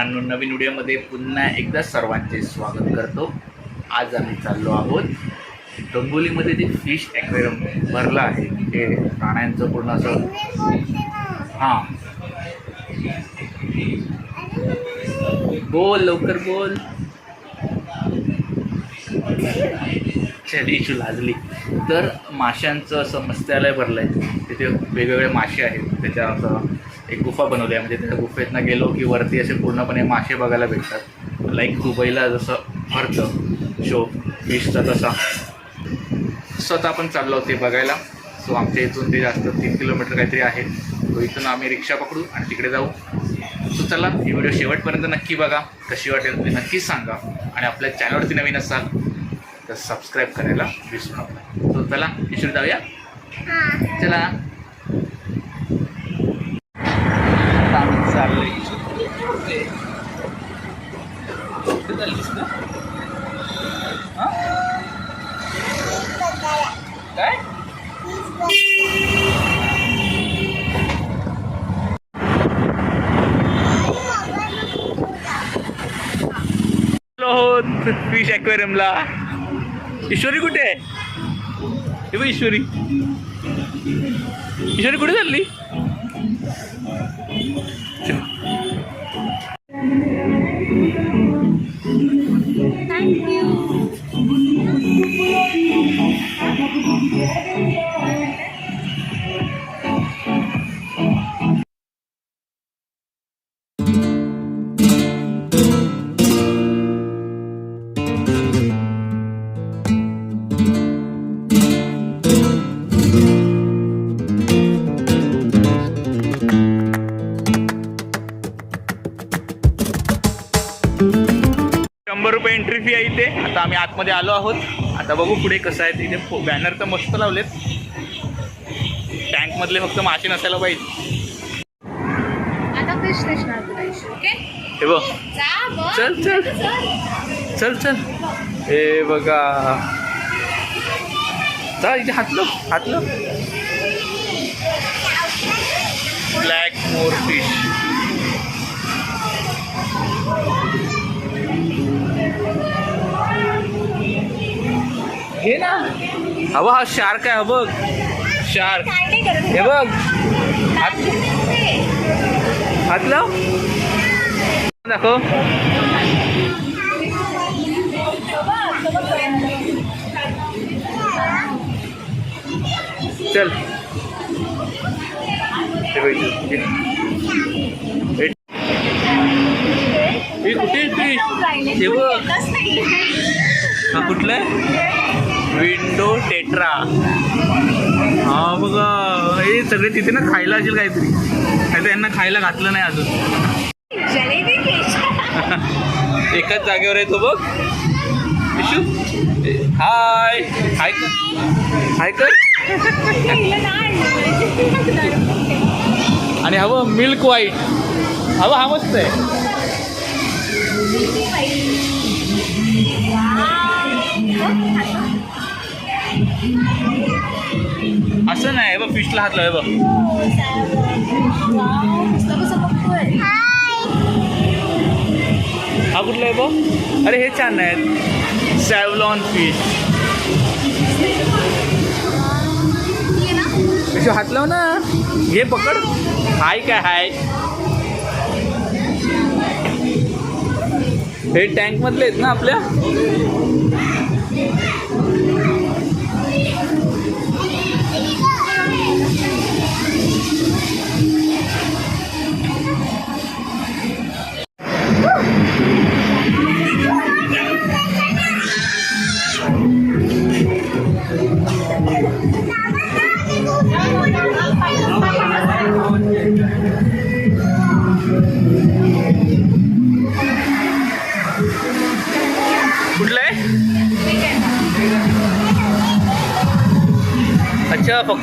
मित्रांनो नवीन व्हिडिओमध्ये पुन्हा एकदा सर्वांचे स्वागत करतो. आज आम्ही चाललो आहोत डोंबोलीमध्ये जे फिश ॲक्वेरियम भरलं आहे ते प्राण्यांचं पूर्ण असं हां. बोल लवकर बोल. चल इशू लाजली. तर माशांचं असं मत्स्यालय भरलं आहे तिथे वेगवेगळे मासे आहेत त्याच्या असं एक गुफा बनवली आहे. म्हणजे त्या गुफेतनं गेलो की वरती असे पूर्णपणे मासे बघायला भेटतात. लाईक दुबईला जसं भरतं शो फिशचा तसा. स्वतः आपण चाललो होते बघायला. सो आमच्या इथून ते जास्त तीन किलोमीटर काहीतरी आहे. तो इथून आम्ही रिक्षा पकडू आणि तिकडे जाऊ. सो चला ही व्हिडिओ शेवटपर्यंत नक्की बघा. कशी वाटेल तुम्ही नक्कीच सांगा. आणि आपल्या चॅनलवरती नवीन असाल तर सबस्क्राईब करायला विसरू नका. सो चला इशू जाऊया. चला आता आम्ही चाललोय इशू. कुठे चाललीस का? हा? काय आहोत फिश ॲक्वेरियमला ईश्वरी कुठे आहे? हे बघ ईश्वरी. ईश्वरी कुठे चालली? आतमध्ये आलो आहोत. आता बघू पुढे कसं आहे. तिथे बॅनर तर मस्त लावलेत. टँकमधले फक्त मासे नसायला पाहिजे. हे बघ. चल, चल. चल चल. हे बघा. चल इथे हातलो हातलो ब्लॅक मोर फिश हे ना. हवा हा शार्क आहे बघ. शार्क. हे बघ. हात हात लाव. दाखव. चल. कुठे फिश हे बघ. हा कुठला आहे? Window tetra. हा बघा. हे सगळे तिथे ना खायला असेल काहीतरी. नाही तर यांना खायला घातलं नाही अजून. एकाच जागेवर आहे तो बघ. विशू हाय. हाय कर. हाय कर. आणि हवं मिल्क व्हाईट. हवं हा मस्त आहे. नाही बघ हात लाव बघ. हा कुठला आहे बघ? अरे हे छान आहेत सॅवलॉन फिश विशू हात लाव ना. हे पकड. हाय काय हाय? हे टँक मधले आहेत ना आपल्या?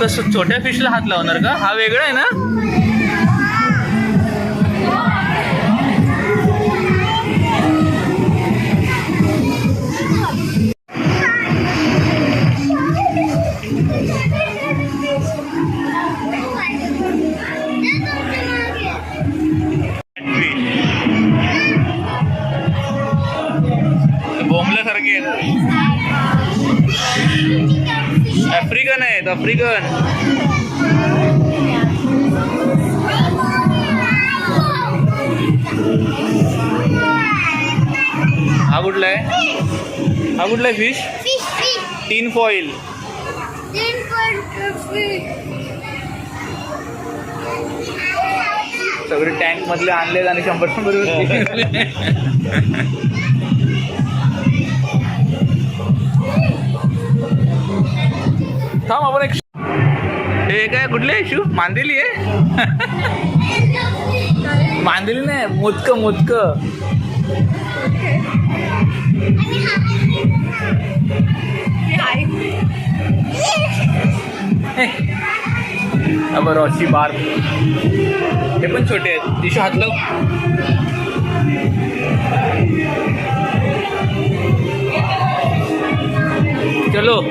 तसं छोट्या फिशला हात लावणार का? हा वेगळा आहे ना? आफ्रिकन आहेत. आफ्रिकन कुठला फिश तीन फॉईल फिश सगळे टँक मधले आणले आणि शंभर शंभर रुपये थांब आपण एक हे काय कुठले शू मांदेली आहे? मांदेली नाही मोदक. मोदक. बरं अशी बार. हे पण छोटे आहेत. दिशा हात लाव. चलो.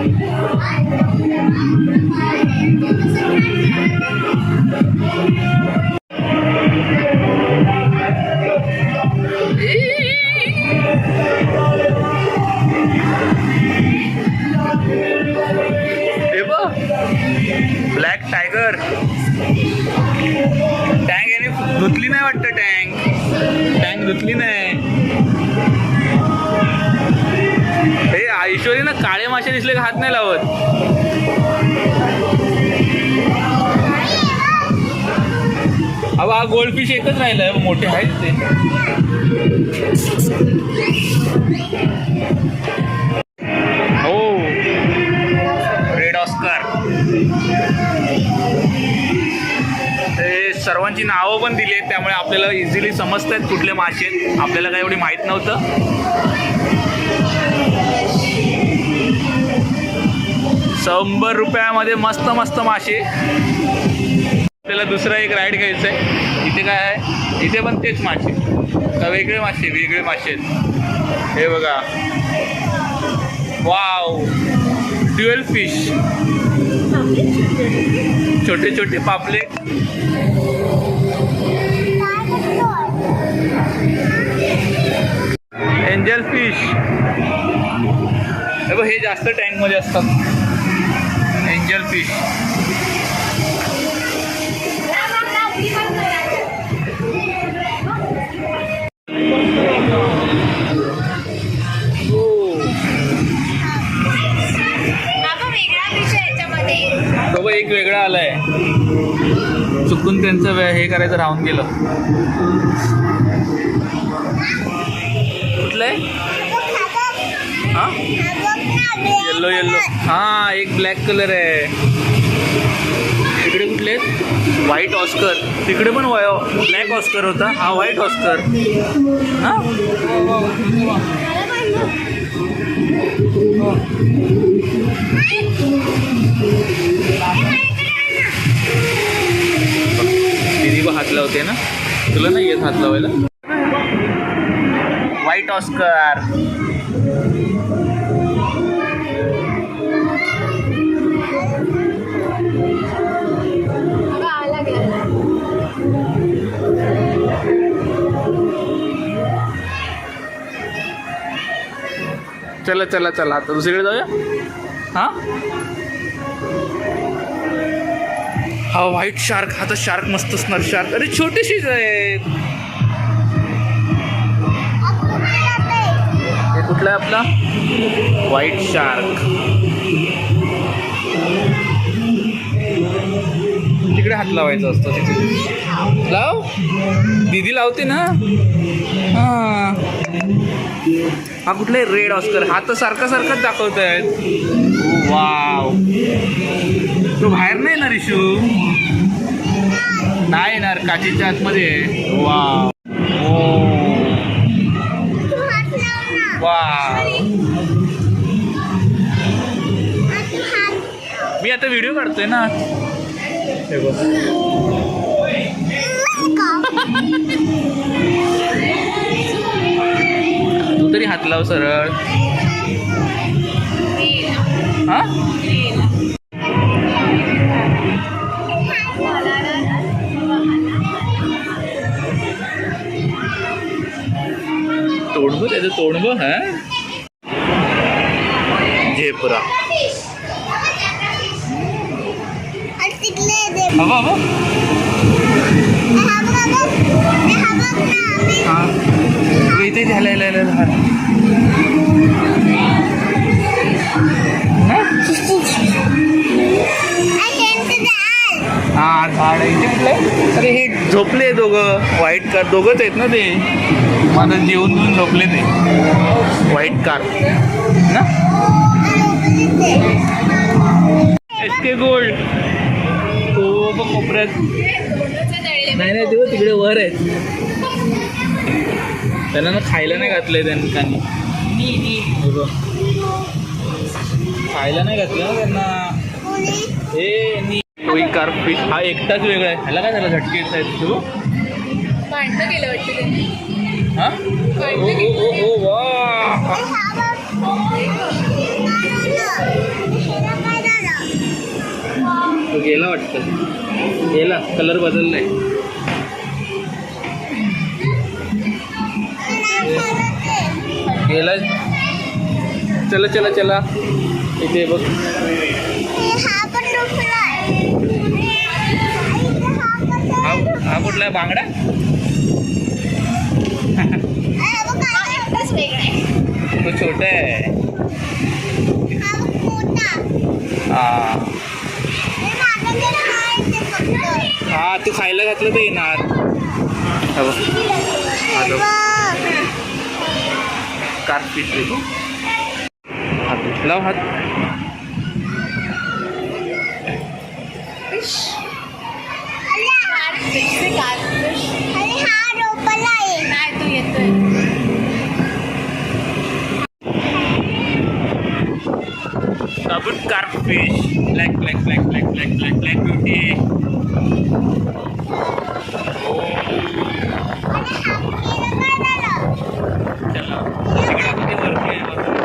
हे एकच राहिलाय मोठे आहेत ते. हो. रेड ऑस्कर ते सर्वांची नावं पण दिली आहेत त्यामुळे आपल्याला इझिली समजत आहेत कुठले मासे आहेत. आपल्याला काय एवढी माहीत नव्हतं. शंभर रुपयामध्ये मस्त मस्त मासे. आपल्याला दुसरा एक राईड घ्यायचा आहे. इथे काय आहे? इथे पण तेच मासे. का वेगळे मासे? वेगळे मासे आहेत. हे बघा. वाव. ट्युएल फिश छोटे छोटे पापलेट. एंजल फिश हे हे जास्त टँकमध्ये असतात. एंजल फिश बाबा एक वेगळा आलाय. चुकून त्यांचं हे करायचं राहून गेलं. कुठलं आहे हा? येल्लो येल्लो हा एक ब्लॅक कलर आहे. तिकडे व्हाईट ऑस्कर तिकडे पण ब्लॅक ऑस्कर होता. हा व्हाईट ऑस्कर हा? दीदी हात लावते ना? तुला नाही येत हात लावायला? व्हाईट ऑस्कर चला चला चला. आता दुसरीकडे जाऊया? हां? हा व्हाईट शार्क हा तर शार्क मस्त असणार शार्क अरे छोटीशीच आहे कुठला आहे आपला? व्हाईट शार्क तिकडे हात लावायचा असतो तिथे लाव. दीदी लावते ना. हां. हा कुठला रेड ऑस्कर हा तर सारखा सारखाच दाखवत आहेत वाव. तो बाहेर नाही येणार इशू. नाही येणार काचीच्या आतमध्ये. आहे. वाव. वा मी आता व्हिडिओ काढतोय ना. तरी हात लाव सरळ. हा? तोडगो त्याचं तोडगो हा? झेपरा. हवा हवा हा इथे ह्याला. हा? झाड इथे कुठलं? अरे हे झोपले दोघं. व्हाईट कार दोघंच आहेत ना ते. माझं जेवून घेऊन झोपले ते. व्हाईट कार ना? S K gold. तो बघ कोपऱ्यात. नाही नाही तेव्हा तिकडे वर आहेत. त्यांना ना खायला नाही घातलंय त्यांनी. हे बघ. खायला नाही घातलं ना त्यांना. ए नी टोई कार फिश हा एकटाच वेगळा आहे. ह्याला काय झालं? झटके येत आहेत. तू? भांडणं केलं वाटतं त्यांनी. हा? ओ, ओ, ओ, ओ, वा. तो गेला वाटतं. गेला. कलर बदललाय. गेला चला चला चला. इथे बघ. हा कुठला आहे? बांगडा? आहे तो छोटा आहे. हा. हा तू खायला घातलं तर येणार. हा बघ. हा बघ. कार्पिट रे तू हात लाव हात साबूत कार्पिश black black black black black black black beauty चला तिकडे कुठे वरती आहे बघ.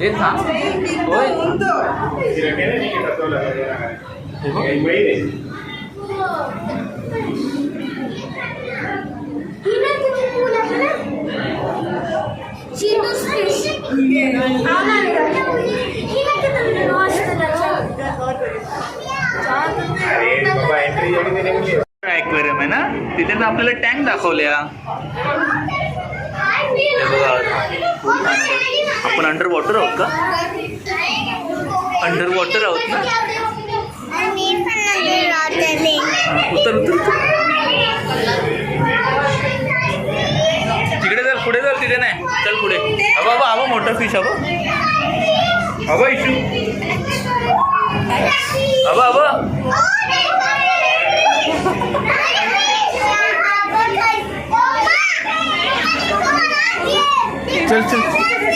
हे थांब होय बघ. ॲक्वेरियम आहे ना तिथे तर आपल्याला टँक दाखवल्या हे बघा आपण अंडर वॉटर आहोत का? अंडर वॉटर आहोत ना? उत्तर उत्तर उतर उतर. तिकडे चल पुढे चल तिथे नाही. चल पुढे. अबा अबा अबा मोठा फिश अबा अबा इशू अबा अबा चल चल.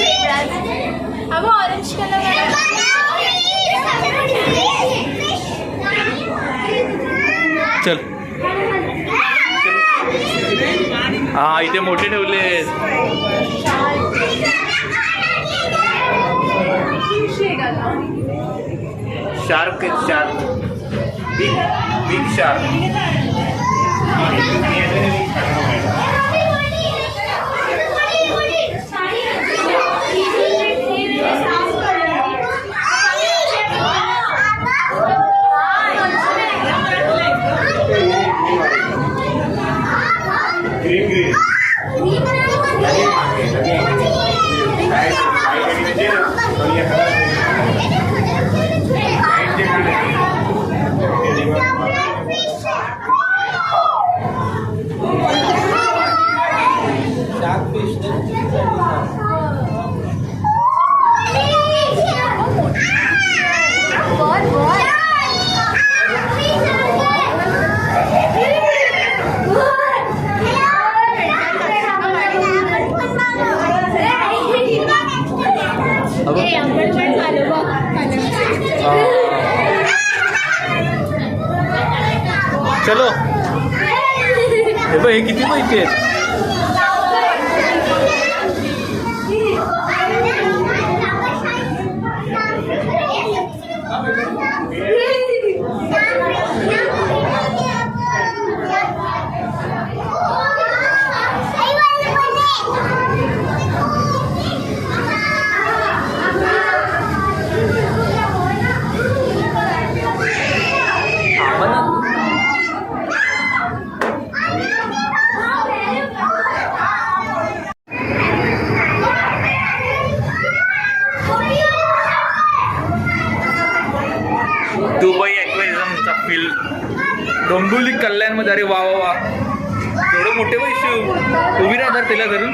अब ऑरेंज कलर चल. हा इथे मोठे ठेवले shark shark big big shark चलो. हे हे किती पैसे आहेत? फील डोंबिवली कल्याणमध्ये अरे वा वा वा. एवढं मोठे पैसे उभी राहतात त्याला धरून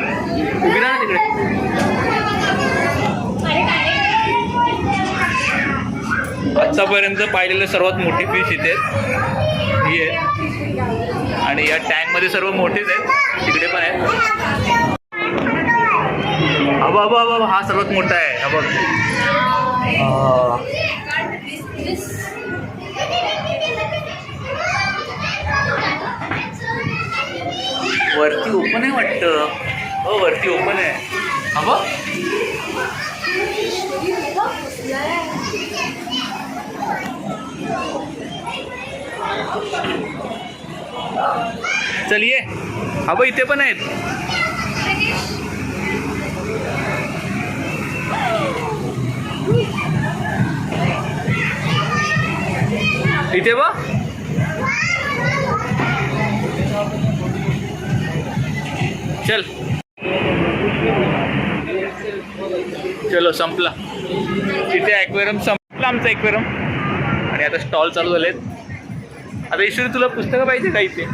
उभी राहा तिकडे. आत्तापर्यंत पाहिलेलं सर्वात मोठी फिश इथे. ही आहे. आणि या टँकमध्ये सर्व मोठेच आहेत. तिकडे पण आहेत. अबा अबा अबा हा सर्वात मोठा आहे. हा बघ. वरती ओपन आहे वाटतं. हो वरती ओपन आहे. हा चल ये. हा इथे पण आहेत. इथे बघ. चल. चलो संपला. इथे ॲक्वेरम संपला आमचा ॲक्वेरम आणि आता स्टॉल चालू झालेत. आता ईश्वरी तुला पुस्तकं पाहिजे का इथे?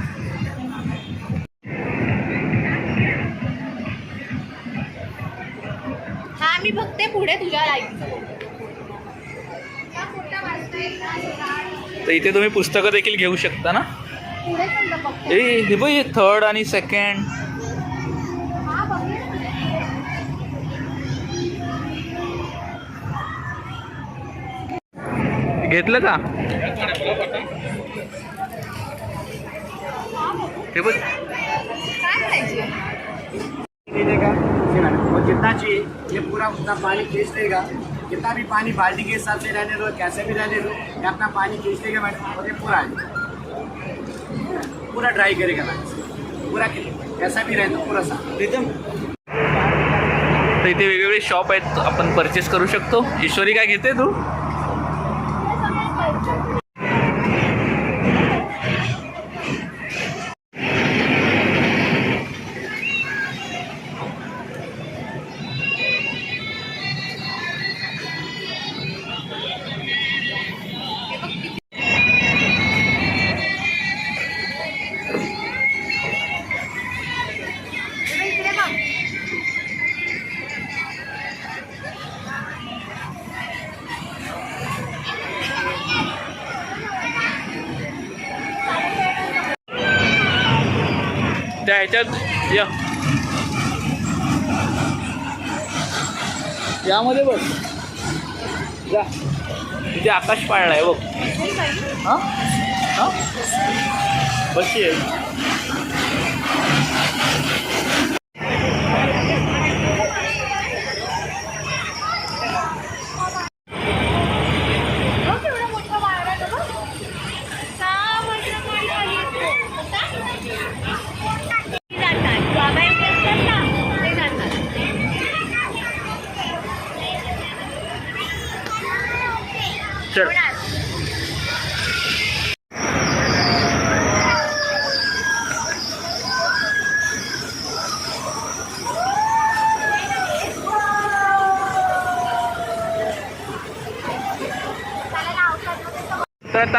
हा मी बघते पुढे तुझ्या तर इथे तुम्ही पुस्तकं देखील घेऊ शकता ना? हे बघ थर्ड आणि सेकंड घेतलं का? हे बघ. काय पाहिजे दे देगा जी मैडम और जितना चाहिए ये पूरा उतना पानी खींच देगा जितना भी पानी बाल्टी के हिसाब से रहने दो कैसे भी रहने दो ये अपना पानी खींच देगा मैडम? और ये पूरा आ जाएगा। पूरा ड्राई करेगा मैडम? पूरा कैसा भी रहने दो पूरा साफ एकदम तर इथे वेगवेगळे शॉप आहेत आपण परचेस करू शकतो. ईश्वरी काय घेते तू? ह्याच्यात या. यामध्ये बघ. जा. तिथे आकाश पाळलाय बघ. हां? हां? बशी आहे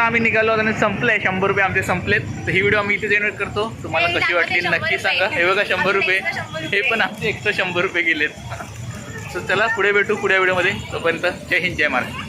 आम्ही निघालो आणि संपलंय. शंभर रुपये आमचे संपलेत. तर ही व्हिडिओ आम्ही इथे जनरेट करतो. तुम्हाला कशी वाटली नक्की सांगा. हे बघा शंभर रुपये. हे. पण आमचे एक्स्ट्रा शंभर रुपये गेलेत. तर चला पुढे भेटू पुढे व्हिडिओमध्ये तोपर्यंत जय हिंद जय महाराष्ट्र.